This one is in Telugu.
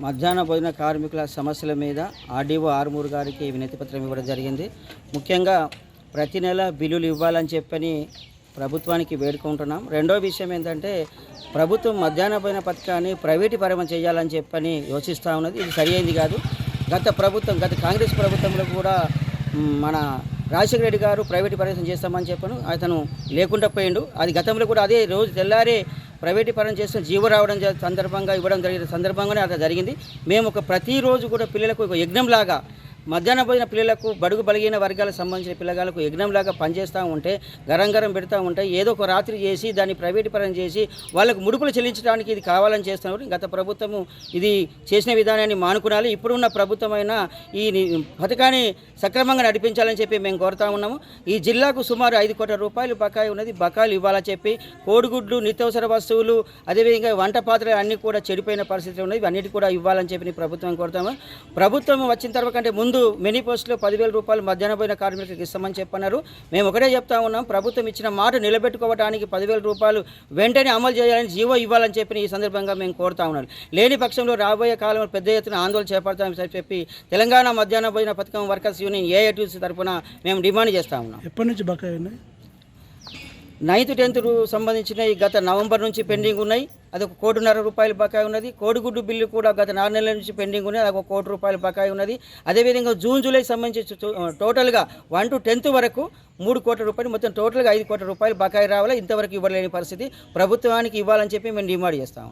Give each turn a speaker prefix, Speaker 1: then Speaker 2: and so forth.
Speaker 1: మధ్యాహ్న భోజన కార్మికుల సమస్యల మీద ఆర్డీఓ ఆరుమూరు గారికి వినతిపత్రం ఇవ్వడం జరిగింది. ముఖ్యంగా ప్రతి నెల బిల్లులు ఇవ్వాలని చెప్పని ప్రభుత్వానికి వేడుకుంటున్నాం. రెండో విషయం ఏంటంటే ప్రభుత్వం మధ్యాహ్న భోజన పథకాన్ని ప్రైవేటు పరమం చేయాలని చెప్పని యోచిస్తూ ఉన్నది. ఇది సరి కాదు. గత ప్రభుత్వం గత కాంగ్రెస్ ప్రభుత్వంలో కూడా మన రాజశేఖర రెడ్డి గారు ప్రైవేటు పర్యటన చేస్తామని చెప్పను. అతను లేకుండా పోయిండు. అది గతంలో కూడా అదే రోజు తెల్లారే ప్రైవేటీకరణ చేస్తున్న జీవో రావడం సందర్భంగా ఇవ్వడం జరిగిన సందర్భంగానే అది జరిగింది. మేము ఒక ప్రతిరోజు కూడా పిల్లలకు ఒక యజ్ఞంలాగా మధ్యాహ్న భోజన పిల్లలకు బడుగు బలిగిన వర్గాలకు సంబంధించిన పిల్లగాలకు యజ్ఞంలాగా పనిచేస్తూ ఉంటే గరం గరం పెడతా ఉంటే ఏదో ఒక రాత్రి చేసి దాన్ని ప్రైవేటు పరం చేసి వాళ్ళకు ముడుపులు చెల్లించడానికి ఇది కావాలని చేస్తున్నారు. గత ప్రభుత్వము ఇది చేసిన విధానాన్ని మానుకునాలి. ఇప్పుడున్న ప్రభుత్వమైన ఈ పథకాన్ని సక్రమంగా నడిపించాలని చెప్పి మేము కోరుతా ఉన్నాము. ఈ జిల్లాకు సుమారు ఐదు కోట్ల రూపాయలు బకాయి ఉన్నది. బకాయిలు ఇవ్వాలని చెప్పి కోడిగుడ్లు నిత్యావసర వస్తువులు అదేవిధంగా వంట పాత్రలు అన్నీ కూడా చెడిపోయిన పరిస్థితులు ఉన్నాయి అన్నిటి కూడా ఇవ్వాలని చెప్పి ప్రభుత్వం కోరుతాము. ప్రభుత్వం వచ్చిన తర్వాత కంటే ముందు మినీ పోస్టులో పదివేల రూపాయలు మధ్యాహ్న పోయిన కార్మికులకు ఇస్తామని చెప్పన్నారు. మేము ఒకటే చెప్తా ఉన్నాం ప్రభుత్వం ఇచ్చిన మాట నిలబెట్టుకోవడానికి పదివేల రూపాయలు వెంటనే అమలు చేయాలని జీవో ఇవ్వాలని చెప్పి ఈ సందర్భంగా మేము కోరుతా ఉన్నాం. లేని పక్షంలో రాబోయే కాలంలో పెద్ద ఎత్తున ఆందోళన చేపడతామని చెప్పి తెలంగాణ మధ్యాహ్న భోజన పథకం వర్కర్స్ యూనియన్ ఏఐటీసీ తరఫున మేము డిమాండ్ చేస్తా ఉన్నాం.
Speaker 2: ఎప్పటి నుంచి బకాయి ఉన్నాయి?
Speaker 1: నైన్త్ టెన్త్ సంబంధించిన ఈ గత నవంబర్ నుంచి పెండింగ్ ఉన్నాయి. అది ఒక కోటిన్నర రూపాయలు బకాయి ఉన్నది. కోడిగుడ్డు బిల్లు కూడా గత నాలుగు నెలల నుంచి పెండింగ్ ఉన్నది. అది ఒక కోటి రూపాయలు బకాయి ఉన్నది. అదేవిధంగా జూన్ జూలై సంబంధించి టోటల్గా వన్ టు టెన్త్ వరకు మూడు కోట్ల రూపాయలు మొత్తం టోటల్గా ఐదు కోట్ల రూపాయలు బకాయి రావాలి? ఇంతవరకు ఇవ్వలేని పరిస్థితి. ప్రభుత్వానికి ఇవ్వాలని చెప్పి మేము డిమాండ్ చేస్తాం.